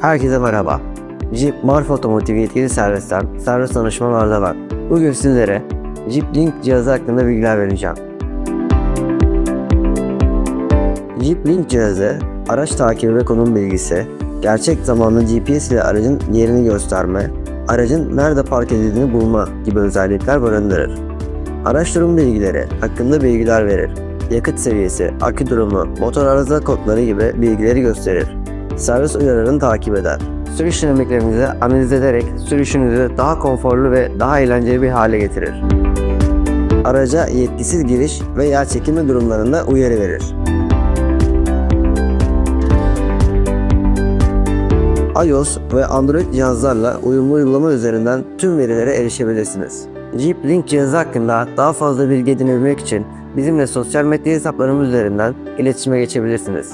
Herkese merhaba. Jeep Marf Otomotiv yetkili servisten servis danışmanlarda var. Bugün sizlere Jeep Link cihazı hakkında bilgiler vereceğim. Jeep Link cihazı, araç takibi ve konum bilgisi, gerçek zamanlı GPS ile aracın yerini gösterme, aracın nerede park edildiğini bulma gibi özellikler barındırır. Araç durum bilgileri hakkında bilgiler verir. Yakıt seviyesi, akü durumu, motor arıza kodları gibi bilgileri gösterir. Servis uyarılarını takip eder. Sürüş dinamiklerinizi analiz ederek sürüşünüzü daha konforlu ve daha eğlenceli bir hale getirir. Araca yetkisiz giriş ve yer çekimi durumlarında uyarı verir. iOS ve Android cihazlarla uyumlu uygulama üzerinden tüm verilere erişebilirsiniz. Jeep Link cihazı hakkında daha fazla bilgi edinebilmek için bizimle sosyal medya hesaplarımız üzerinden iletişime geçebilirsiniz.